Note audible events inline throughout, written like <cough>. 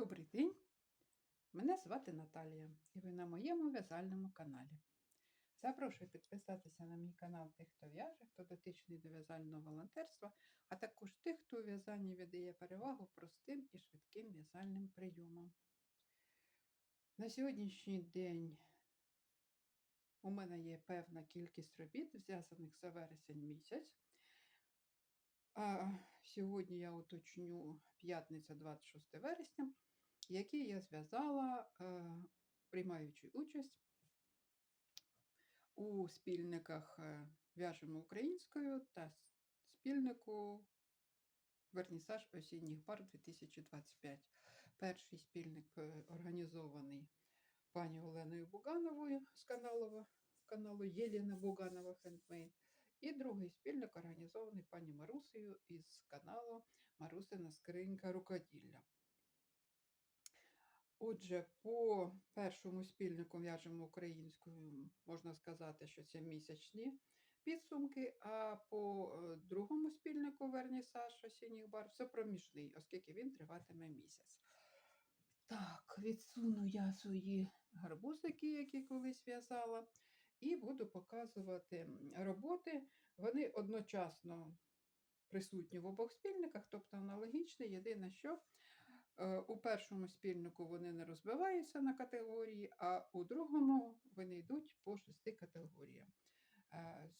Добрий день! Мене звати Наталія, і ви на моєму в'язальному каналі. Запрошую підписатися на мій канал тих, хто в'яже, хто дотичний до в'язального волонтерства, а також тих, хто у в'язанні віддає перевагу простим і швидким в'язальним прийомам. На сьогоднішній день у мене є певна кількість робіт, зв'язаних за вересень місяць. А сьогодні я уточню п'ятниця 26 вересня, які я зв'язала, е, приймаючи участь у спільниках е, В'яжемо українською та спільнику Вернісаж осінніх пар 2025. Перший спільник е, організований пані Оленою Бугановою з каналу, каналу Єліна Буганова Хендмейд. І другий спільник організований пані Марусею із каналу Марусина Скринька Рукоділля. Отже, по першому спільнику в'яжемо українською, можна сказати, що це місячні підсумки, а по е, другому спільнику Вернісаж осінніх бар все проміжний, оскільки він триватиме місяць. Так, відсуну я свої гарбузики, які колись в'язала, і буду показувати роботи. Вони одночасно присутні в обох спільниках, тобто аналогічні. Єдине, що у першому спільнику вони не розбиваються на категорії, а у другому вони йдуть по шести категоріям. Е,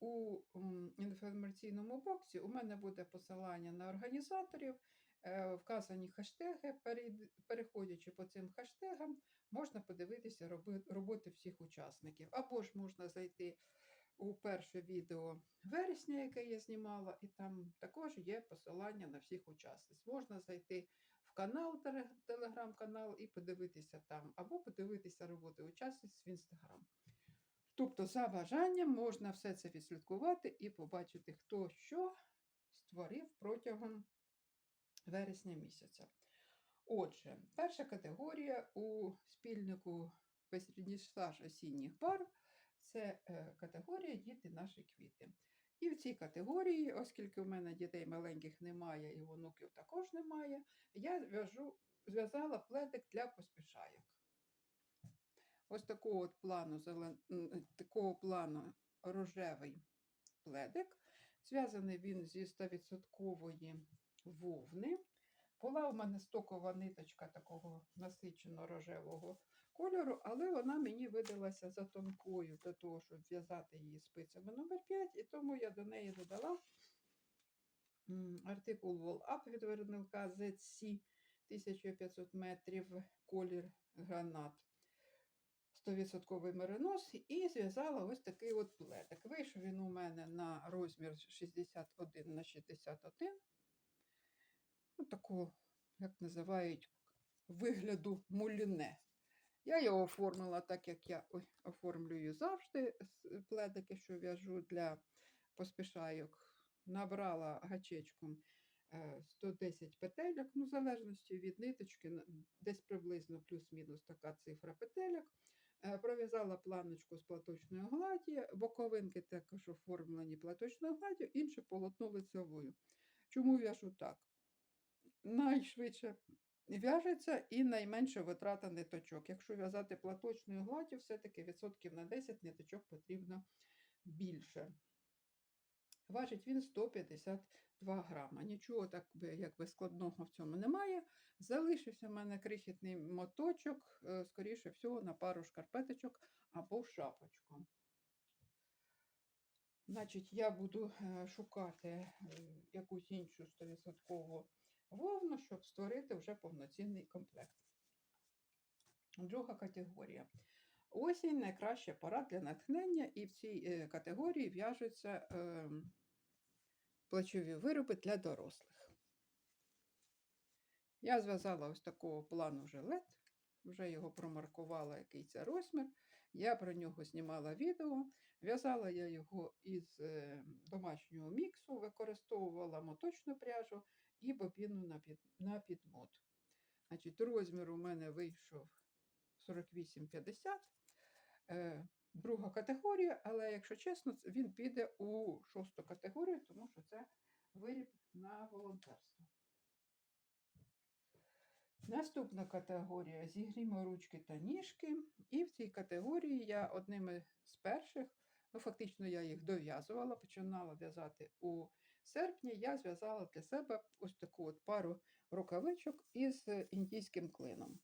у інформаційному боксі у мене буде посилання на організаторів, е, вказані хештеги. Переходячи по цим хештегам, можна подивитися роботи всіх учасників. Або ж можна зайти у перше відео вересня, яке я знімала, і там також є посилання на всіх учасниць. Можна зайти в канал, телеграм-канал і подивитися там, або подивитися роботи учасниць в інстаграм. Тобто, за бажанням можна все це відслідкувати і побачити, хто що створив протягом вересня місяця. Отже, перша категорія у спільнику безрідніша осінніх пар це е, категорія Діти наші квіти. І в цій категорії, оскільки в мене дітей маленьких немає і онуків також немає, я в'яжу, зв'язала пледик для поспішайок. Ось такого от плану такого плану рожевий пледик. Зв'язаний він зі 100% вовни. Була в мене стокова ниточка такого насичено рожевого кольору, але вона мені видалася за тонкою для того, щоб в'язати її спицями номер 5 і тому я до неї додала артикул Wall Up від виробника ZC 1500 метрів колір гранат. 100% меринос і зв'язала ось такий от плетик. Вийшов він у мене на розмір 61 на 61. Ось такого, як називають, вигляду муліне. Я його оформила так, як я оформлюю завжди пледики, що в'яжу для поспішайок. Набрала гачечком 110 е, петельок, ну, в залежності від ниточки, десь приблизно плюс-мінус така цифра петельок. Е, пров'язала планочку з платочної гладі, боковинки також оформлені платочною гладдю, інше полотно лицевою. Чому в'яжу так? Найшвидше в'яжеться і найменша витрата ниточок. Якщо в'язати платочною гладдю, все-таки відсотків на 10 ниточок потрібно більше. Важить він 152 грама. Нічого так якби складного в цьому немає. Залишився в мене крихітний моточок, е, скоріше всього, на пару шкарпеточок або шапочку. Значить, я буду е, шукати е, якусь іншу 100% вовну, щоб створити вже повноцінний комплект. Друга категорія. Осінь найкраща пора для натхнення, і в цій категорії в'яжуться ем, плечові вироби для дорослих. Я зв'язала ось такого плану жилет, вже його промаркувала, який це розмір. Я про нього знімала відео. В'язала я його із е, домашнього міксу, використовувала моточну пряжу і бобіну на під, на підмот. Значить, Розмір у мене вийшов 48,50. Е, друга категорія, але, якщо чесно, він піде у шосту категорію, тому що це виріб на волонтерство. Наступна категорія зігрімо ручки та ніжки. І в цій категорії я одними з перших, ну фактично я їх дов'язувала, починала в'язати у серпні. Я зв'язала для себе ось таку от пару рукавичок із індійським клином.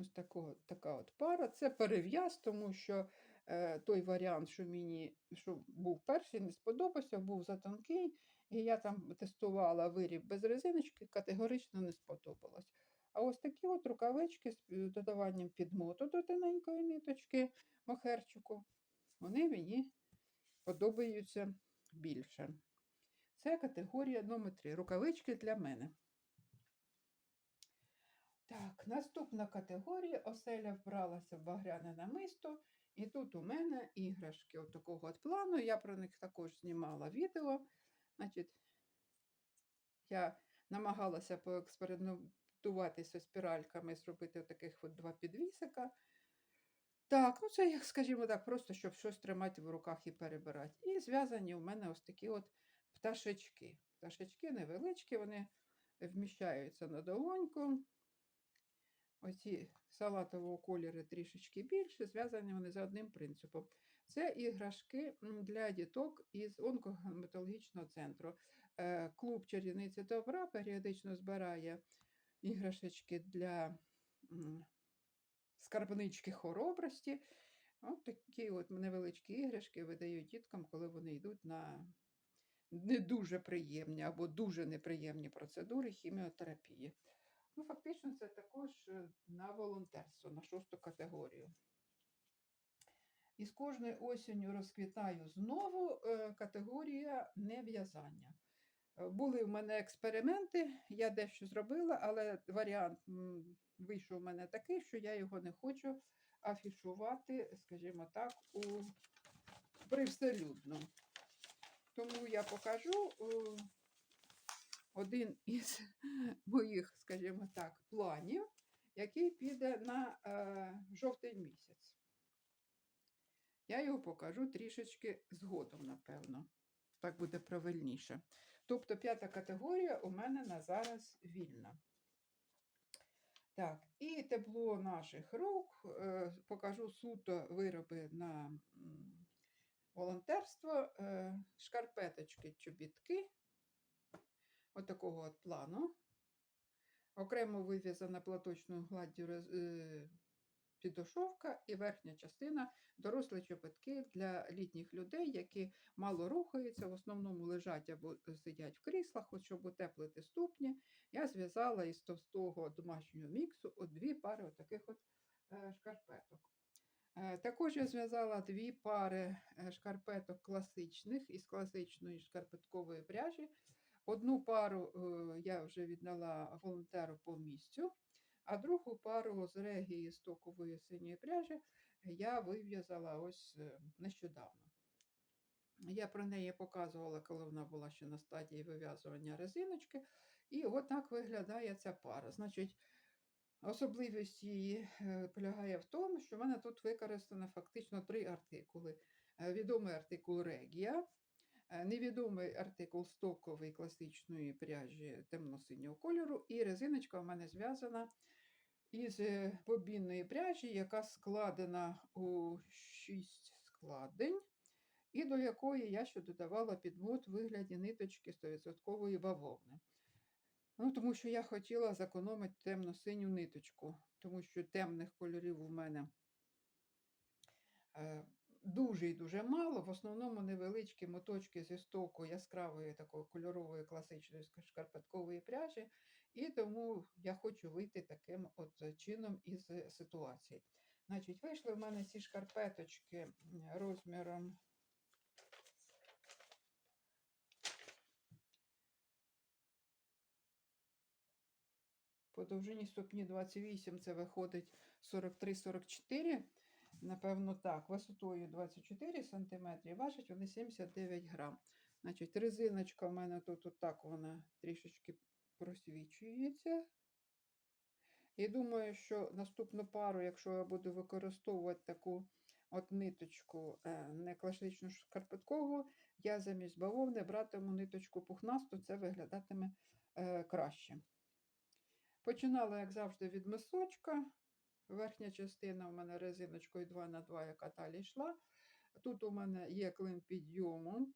Ось тако, така от пара. Це перев'яз, тому що е, той варіант, що мені що був перший, не сподобався, був затонкий. І я там тестувала виріб без резиночки, категорично не сподобалось. А ось такі от рукавички з е, додаванням підмоту до тоненької ниточки мохерчику, вони мені подобаються більше. Це категорія номер 3 рукавички для мене. Так, наступна категорія оселя вбралася в багряне намисто. І тут у мене іграшки от такого от плану. Я про них також знімала відео. Значить, я намагалася поекспериментуватися спіральками, зробити таких от два підвісика. Так, ну це, як скажімо так, просто щоб щось тримати в руках і перебирати. І зв'язані у мене ось такі от пташечки. Пташечки невеличкі, вони вміщаються на долоньку. Оці салатового кольору трішечки більше, зв'язані вони за одним принципом. Це іграшки для діток із онкогематологічного центру. Е, Клуб чарівниці добра періодично збирає іграшечки для скарбнички хоробрості. От такі от невеличкі іграшки видають діткам, коли вони йдуть на не дуже приємні або дуже неприємні процедури хіміотерапії. Ну, фактично, це також е, на волонтерство, на шосту категорію. І з кожною осінню розквітаю знову е, категорія нев'язання. Е, Були в мене експерименти, я дещо зробила, але варіант вийшов у мене такий, що я його не хочу афішувати, скажімо так, у привселюдно. Тому я покажу е, один із <laughs> моїх, скажімо так, планів, який піде на е, жовтий місяць. Я його покажу трішечки згодом, напевно. Так буде правильніше. Тобто п'ята категорія у мене на зараз вільна. Так, і тепло наших рук. Е, покажу суто вироби на волонтерство, е, шкарпеточки, чобітки. Отакого от плану. Окремо вив'язана платочною гладдю е, підошовка і верхня частина дорослі чобітки для літніх людей, які мало рухаються, в основному лежать або сидять в кріслах, от щоб утеплити ступні. Я зв'язала із товстого домашнього міксу от дві пари от таких от е, шкарпеток. Е, Також я зв'язала дві пари е, шкарпеток класичних із класичної шкарпеткової пряжі. Одну пару я вже віддала волонтеру по місцю, а другу пару з регії стокової синьої пряжі я вив'язала ось е, нещодавно. Я про неї показувала, коли вона була ще на стадії вив'язування резиночки. І от так виглядає ця пара. Значить, особливість її е, полягає в тому, що в мене тут використано фактично три артикули. Е, Відомий артикул Регія, невідомий артикул стоковий класичної пряжі темно-синього кольору, і резиночка в мене зв'язана із е, бобінної пряжі, яка складена у 6 складень, і до якої я ще додавала підмот в вигляді ниточки 100% бавовни. Ну, тому що я хотіла зекономити темно-синю ниточку, тому що темних кольорів у мене е, дуже і дуже мало. В основному невеличкі моточки зі стоку яскравої такої кольорової класичної шкарпеткової пряжі. І тому я хочу вийти таким от чином із ситуації. Значить, вийшли в мене ці шкарпеточки розміром. По довжині ступні 28 це виходить 43-44. Напевно, так, висотою 24 см, важить вони 79 грам. Значить, резиночка в мене тут отак вона трішечки просвічується. І думаю, що наступну пару, якщо я буду використовувати таку от ниточку, е, не класичну шкарпеткову, я замість бавовни братиму ниточку пухнасту, це виглядатиме е, краще. Починала, як завжди, від мисочка. Верхня частина у мене резиночкою 2 на 2 яка далі йшла. Тут у мене є клин підйому.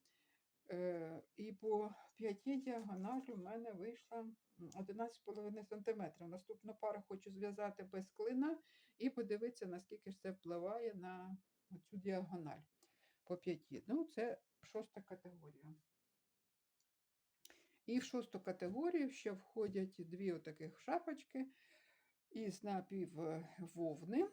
Е, і по п'ятій діагоналі у мене вийшла 11,5 см. Наступну пару хочу зв'язати без клина і подивитися, наскільки ж це впливає на цю діагональ по п'яті. Ну, це шоста категорія. І в шосту категорію ще входять дві отаких шапочки із напіввовни.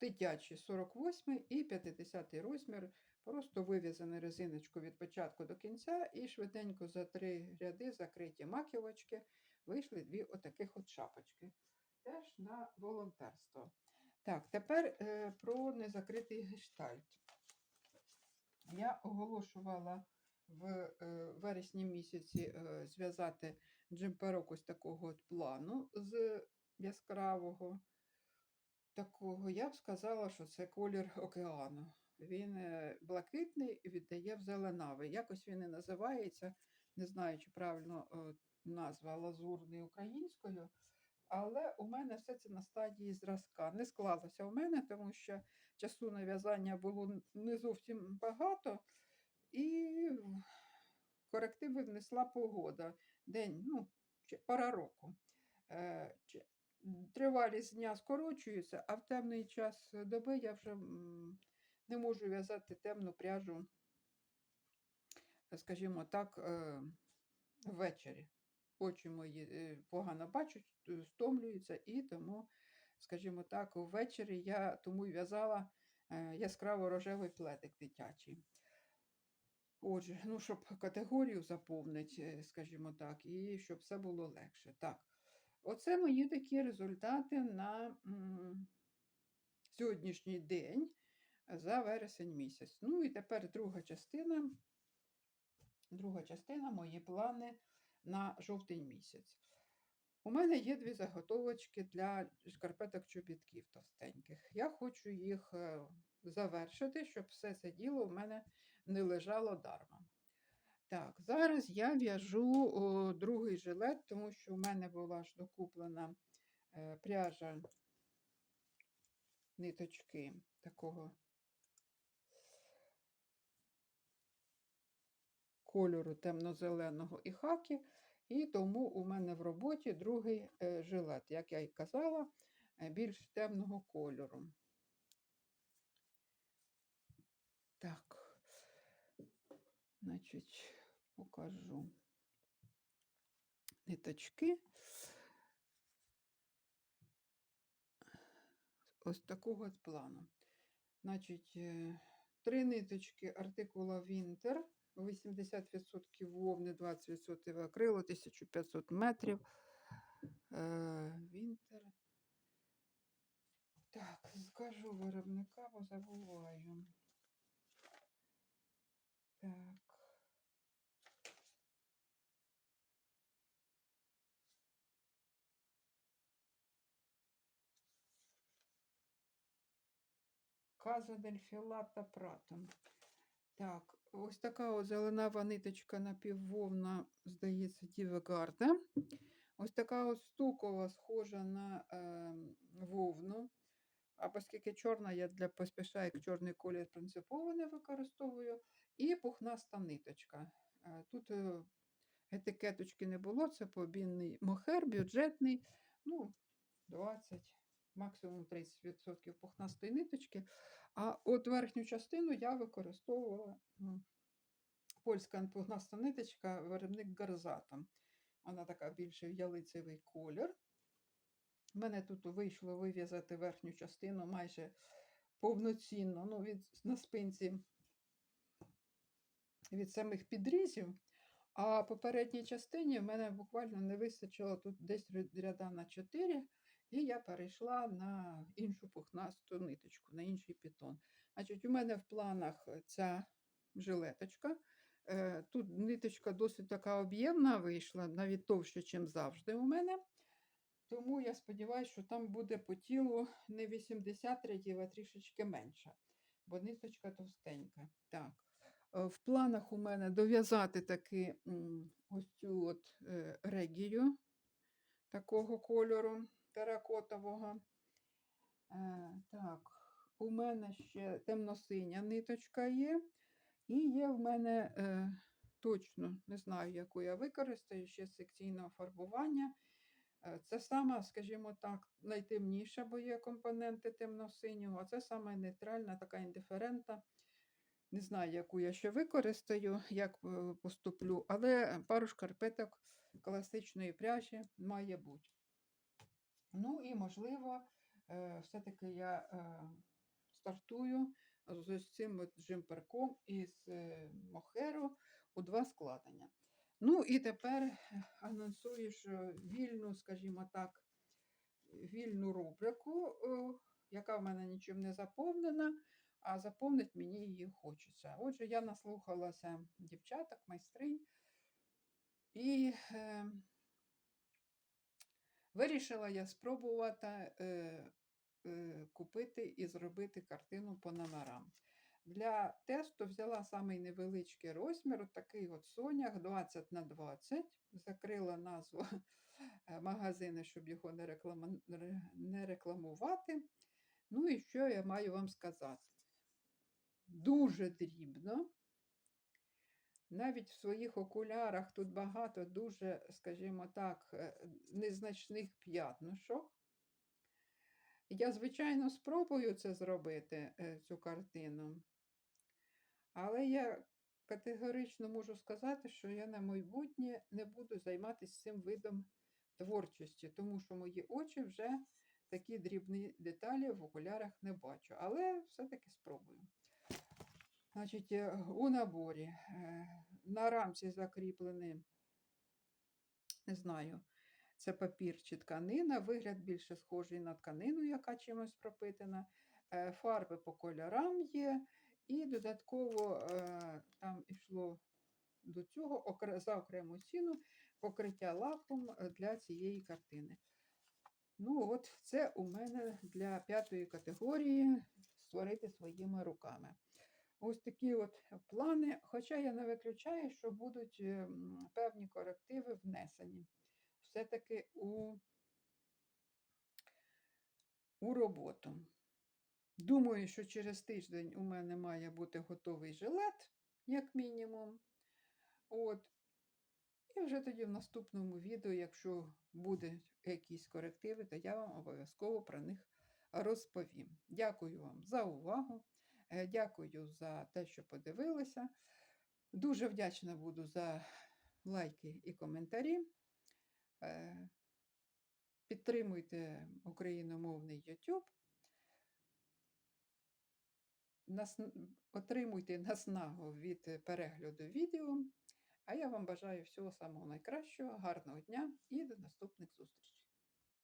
Дитячі 48 і 50 розмір. Просто вив'язаний резиночку від початку до кінця, і швиденько за три ряди закриті маківочки вийшли дві отаких от шапочки. Теж на волонтерство. Так, тепер е, про незакритий гештальт. Я оголошувала в е, вересні місяці е, зв'язати джемперок ось такого от плану з яскравого. Такого я б сказала, що це колір океану. Він е, блакитний і віддає в зеленавий. Якось він і називається, не знаю, чи правильно е, назва лазурний українською, але у мене все це на стадії зразка. Не склалося у мене, тому що часу на в'язання було не зовсім багато, і корективи внесла погода. День, ну, пора року. Е, Тривалість дня скорочується, а в темний час доби я вже не можу в'язати темну пряжу, скажімо так, е, ввечері. Очі мої е, погано бачать, е, стомлюються, і тому, скажімо так, ввечері я тому в'язала е, яскраво рожевий плетик дитячий. Отже, ну, щоб категорію заповнити, скажімо так, і щоб все було легше. Так, оце мої такі результати на м, сьогоднішній день за вересень місяць. Ну і тепер друга частина. Друга частина мої плани на жовтень місяць. У мене є дві заготовочки для шкарпеток чобітків товстеньких. Я хочу їх е, завершити, щоб все це діло в мене не лежало дарма. Так, зараз я в'яжу о, другий жилет, тому що у мене була ж докуплена е, пряжа ниточки такого кольору темно-зеленого і хакі, і тому у мене в роботі другий е, жилет, як я й казала, е, більш темного кольору. Так, значить, покажу ниточки. Ось такого плану. Значить, е, три ниточки артикула Winter, 80% вовни, 20% акрилу, 1500 метрів. Е, Winter. Так, скажу виробника, бо забуваю. Так. Каза дель філата пратом. Так, ось така от зеленава ниточка напіввовна, здається, Дівегарда. Ось така от стукова, схожа на е, вовну. А оскільки чорна, я для поспішайок чорний колір принципово не використовую. І пухнаста ниточка. Е, Тут е, етикеточки не було, це побінний мохер, бюджетний. Ну, 20, максимум 30% пухнастої ниточки. А от верхню частину я використовувала польська пухнаста ниточка, виробник Гарзата. Вона така більше ялицевий колір. У мене тут вийшло вив'язати верхню частину майже повноцінно, ну, від, на спинці від самих підрізів. А попередній частині в мене буквально не вистачило тут десь ряда на 4, і я перейшла на іншу пухнасту ниточку, на інший пітон. Значить, у мене в планах ця жилеточка. Е, Тут ниточка досить така об'ємна вийшла, навіть товще, ніж завжди у мене. Тому я сподіваюся, що там буде по тілу не 80 рядів, а трішечки менше, бо ниточка товстенька. Так. Е, В планах у мене дов'язати таки ось цю от е, регію такого кольору теракотового. Е, так, у мене ще темно-синя ниточка є. І є в мене е, точно, не знаю, яку я використаю ще секційного фарбування. Е, Це сама, скажімо так, найтемніша, бо є компоненти темно-синього, а це саме нейтральна, така індиферентна. Не знаю, яку я ще використаю, як е, поступлю, але пару шкарпеток класичної пряжі має бути. Ну і, можливо, е, все-таки я е, стартую з цим джимперком із е, мохеру у два складення. Ну і тепер анонсую, що вільну, скажімо так, вільну рубрику, яка в мене нічим не заповнена, а заповнить мені її хочеться. Отже, я наслухалася дівчаток, майстринь і вирішила я спробувати е, е, купити і зробити картину по номерам. Для тесту взяла самий невеличкий розмір, такий от сонях 20 на 20. Закрила назву <laughs> е, магазину, щоб його не, реклама... не рекламувати. Ну і що я маю вам сказати? Дуже дрібно. Навіть в своїх окулярах тут багато дуже, скажімо так, е, незначних п'ятнишок. Я, звичайно, спробую це зробити, е, цю картину. Але я категорично можу сказати, що я на майбутнє не буду займатися цим видом творчості, тому що мої очі вже такі дрібні деталі в окулярах не бачу. Але все-таки спробую. Значить, е, у наборі е, на рамці закріплений, не знаю, це папір чи тканина, вигляд більше схожий на тканину, яка чимось пропитана. Е, Фарби по кольорам є, і додатково там йшло до цього за окрему ціну покриття лаком для цієї картини. Ну, от це у мене для п'ятої категорії створити своїми руками. Ось такі от плани, хоча я не виключаю, що будуть е, певні корективи внесені все-таки у, у роботу. Думаю, що через тиждень у мене має бути готовий жилет, як мінімум. От. І вже тоді в наступному відео, якщо будуть якісь корективи, то я вам обов'язково про них розповім. Дякую вам за увагу. Е, Дякую за те, що подивилися. Дуже вдячна буду за лайки і коментарі. Е, Підтримуйте україномовний YouTube. Нас... Отримуйте наснагу від перегляду відео. А я вам бажаю всього самого найкращого, гарного дня і до наступних зустрічей.